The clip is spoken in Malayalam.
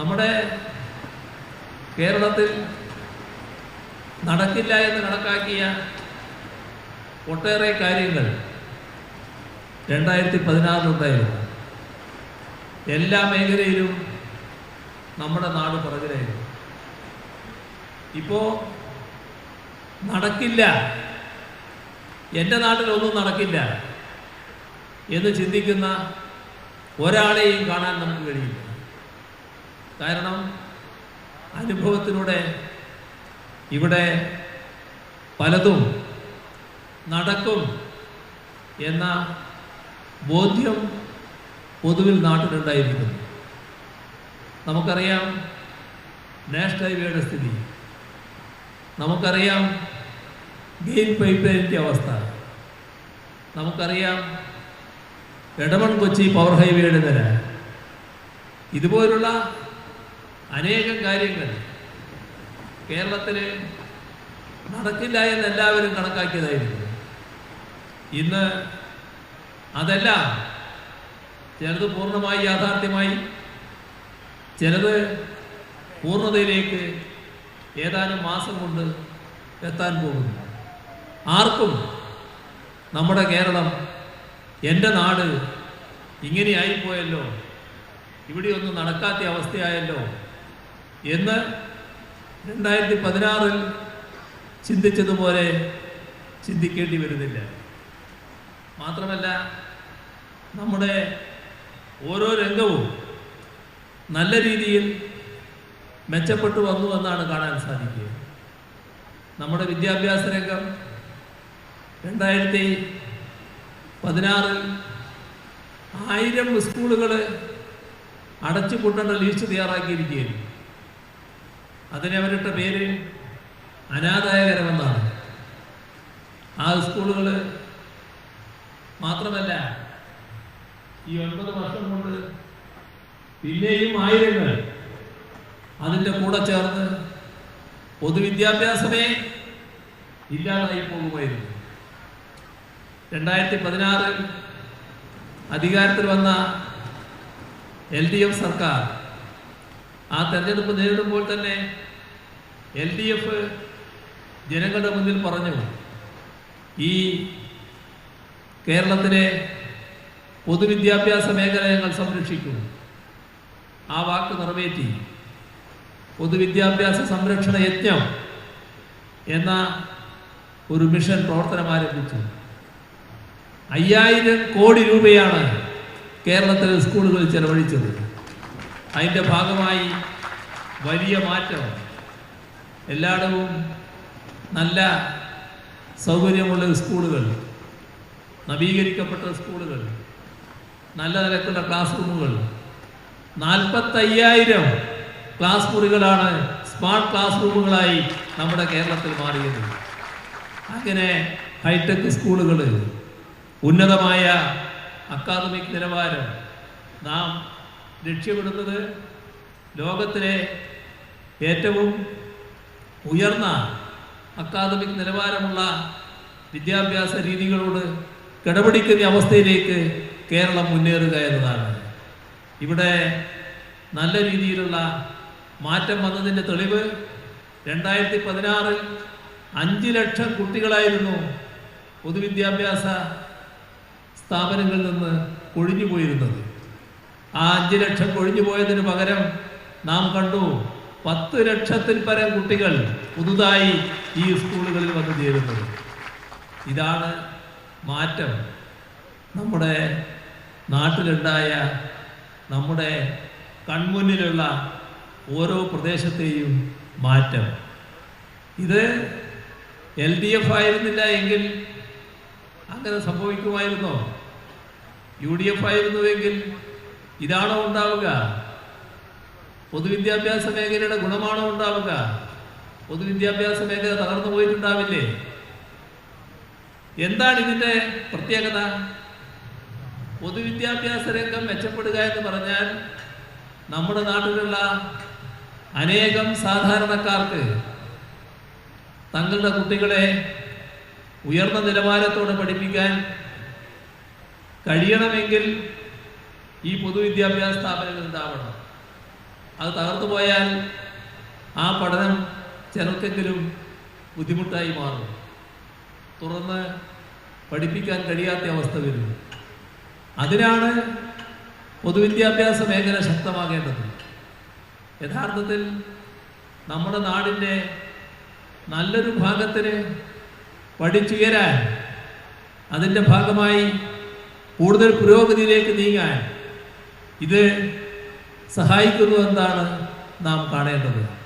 നമ്മുടെ കേരളത്തിൽ നടക്കില്ല എന്ന് കണക്കാക്കിയ ഒട്ടേറെ കാര്യങ്ങൾ രണ്ടായിരത്തി പതിനാറിലുണ്ടായിരുന്നു എല്ലാ മേഖലയിലും നമ്മുടെ നാട് പുറകിലായിരുന്നു. ഇപ്പോൾ നടക്കില്ല എന്റെ നാട്ടിലൊന്നും നടക്കില്ല എന്ന് ചിന്തിക്കുന്ന ഒരാളെയും കാണാൻ നമുക്ക് കഴിയില്ല. കാരണം അനുഭവത്തിലൂടെ ഇവിടെ പലതും നടക്കും എന്ന ബോധ്യം പൊതുവിൽ നാട്ടിലുണ്ടായിരിക്കുന്നു. നമുക്കറിയാം നാഷണൽ ഹൈവേയുടെ സ്ഥിതി. നമുക്കറിയാം ഗെയിൻ പൈപ്പ് ലൈനിന്റെ അവസ്ഥ. നമുക്കറിയാം എടമൺ കൊച്ചി പവർ ഹൈവേയുടെ നില. ഇതുപോലുള്ള അനേകം കാര്യങ്ങൾ കേരളത്തിൽ നടക്കില്ല എന്ന് എല്ലാവരും കണക്കാക്കിയതായിരുന്നു. ഇന്ന് അതെല്ലാം ചിലത് പൂർണമായി യാഥാർത്ഥ്യമായി ചിലത് പൂർണതയിലേക്ക് ഏതാനും മാസം കൊണ്ട് എത്താൻ പോകുന്നു. ആർക്കും നമ്മുടെ കേരളം എന്റെ നാട് ഇങ്ങനെയായിപ്പോയല്ലോ. ഇവിടെയൊന്നും നടക്കാത്ത അവസ്ഥയായല്ലോ. എന്ന് രണ്ടായിരത്തി പതിനാറിൽ ചിന്തിച്ചതുപോലെ ചിന്തിക്കേണ്ടി വരുന്നില്ല. മാത്രമല്ല നമ്മുടെ ഓരോ രംഗവും നല്ല രീതിയിൽ മെച്ചപ്പെട്ടു വന്നു എന്നാണ് കാണാൻ സാധിക്കുക. നമ്മുടെ വിദ്യാഭ്യാസ രംഗം രണ്ടായിരത്തി പതിനാറിൽ ആയിരം സ്കൂളുകൾ അടച്ചുപൂട്ടേണ്ട ലിസ്റ്റ് തയ്യാറാക്കിയിരിക്കുകയാണ് അതിന് അവരുടെ പേര് അനാദായകരമെന്നാണ്. ആ സ്കൂളുകൾ മാത്രമല്ല ഈ ഒൻപത് വർഷം കൊണ്ട് പിന്നെയും ആയിരങ്ങൾ അതിന്റെ കൂടെ ചേർന്ന് പൊതുവിദ്യാഭ്യാസമേ ഇല്ലാതായി പോകുമായിരുന്നു. രണ്ടായിരത്തി പതിനാറിൽ അധികാരത്തിൽ വന്ന എൽ ഡി എഫ് സർക്കാർ ആ തെരഞ്ഞെടുപ്പ് നേരിടുമ്പോൾ തന്നെ എൽ ഡി എഫ് ജനങ്ങളുടെ മുന്നിൽ പറഞ്ഞു ഈ കേരളത്തിലെ പൊതുവിദ്യാഭ്യാസ മേഖല ഞങ്ങൾ സംരക്ഷിക്കും. ആ വാക്ക് നിറവേറ്റി. പൊതുവിദ്യാഭ്യാസ സംരക്ഷണ യജ്ഞം എന്ന ഒരു മിഷൻ പ്രവർത്തനം ആരംഭിച്ചു. അയ്യായിരം കോടി രൂപയാണ് കേരളത്തിലെ സ്കൂളുകളിൽ ചെലവഴിച്ചത്. അതിന്റെ ഭാഗമായി വലിയ മാറ്റം. എല്ലായിടവും നല്ല സൗകര്യമുള്ള സ്കൂളുകൾ നവീകരിക്കപ്പെട്ട സ്കൂളുകൾ നല്ല തരത്തിലുള്ള ക്ലാസ് റൂമുകൾ നാൽപ്പത്തയ്യായിരം ക്ലാസ് മുറികളാണ് സ്മാർട്ട് ക്ലാസ് റൂമുകളായി നമ്മുടെ കേരളത്തിൽ മാറിയത്. അങ്ങനെ ഹൈടെക് സ്കൂളുകൾ ഉന്നതമായ അക്കാദമിക് നിലവാരം നാം ലക്ഷ്യമിടുന്നത് ലോകത്തിലെ ഏറ്റവും ഉയർന്ന അക്കാദമിക് നിലവാരമുള്ള വിദ്യാഭ്യാസ രീതികളോട് കിടപിടിക്കുന്ന അവസ്ഥയിലേക്ക് കേരളം മുന്നേറുക എന്നതാണ്. ഇവിടെ നല്ല രീതിയിലുള്ള മാറ്റം വന്നതിന്റെ തെളിവ് രണ്ടായിരത്തി പതിനാറിൽ അഞ്ച് ലക്ഷം കുട്ടികളായിരുന്നു പൊതുവിദ്യാഭ്യാസ സ്ഥാപനങ്ങളിൽ നിന്ന് കൊഴിഞ്ഞു പോയിരുന്നത് ആ അഞ്ച് ലക്ഷം കൊഴിഞ്ഞു പോയതിന് പകരം നാം കണ്ടു പത്ത് ലക്ഷത്തിൽ പരം കുട്ടികൾ പുതുതായി ഈ സ്കൂളുകളിൽ വന്നു ചേരുന്നത്. ഇതാണ് മാറ്റം. നമ്മുടെ നാട്ടിലുണ്ടായ നമ്മുടെ കൺമുന്നിലുള്ള ഓരോ പ്രദേശത്തെയും മാറ്റം. ഇത് എൽ ഡി എഫ് ആയിരുന്നില്ല എങ്കിൽ അങ്ങനെ സംഭവിക്കുമായിരുന്നോ? യു ഡി എഫ് ആയിരുന്നുവെങ്കിൽ ഇതാണോ ഉണ്ടാവുക? പൊതുവിദ്യാഭ്യാസ മേഖലയുടെ ഗുണമാണോ ഉണ്ടാവുക? പൊതുവിദ്യാഭ്യാസ മേഖല തകർന്നു പോയിട്ടുണ്ടാവില്ലേ? എന്താണ് ഇതിന്റെ പ്രത്യേകത? പൊതുവിദ്യാഭ്യാസ രംഗം മെച്ചപ്പെടുക എന്ന് പറഞ്ഞാൽ നമ്മുടെ നാട്ടിലുള്ള അനേകം സാധാരണക്കാർക്ക് തങ്ങളുടെ കുട്ടികളെ ഉയർന്ന നിലവാരത്തോടെ പഠിപ്പിക്കാൻ കഴിയണമെങ്കിൽ ഈ പൊതുവിദ്യാഭ്യാസ സ്ഥാപനങ്ങൾ ഉണ്ടാവണം അത് തകർന്നു പോയാൽ ആ പഠനം ചിലർക്കെങ്കിലും ബുദ്ധിമുട്ടായി മാറും. തുറന്ന് പഠിപ്പിക്കാൻ കഴിയാത്ത അവസ്ഥ വരും. അതിനാണ് പൊതുവിദ്യാഭ്യാസ മേഖല ശക്തമാകേണ്ടത്. യഥാർത്ഥത്തിൽ നമ്മുടെ നാടിന്റെ നല്ലൊരു ഭാഗത്തിന് പഠിച്ചുയരാൻ അതിന്റെ ഭാഗമായി കൂടുതൽ പുരോഗതിയിലേക്ക് നീങ്ങാൻ ഇത് സഹായിക്കുന്നു എന്നാണ് നാം കാണേണ്ടത്?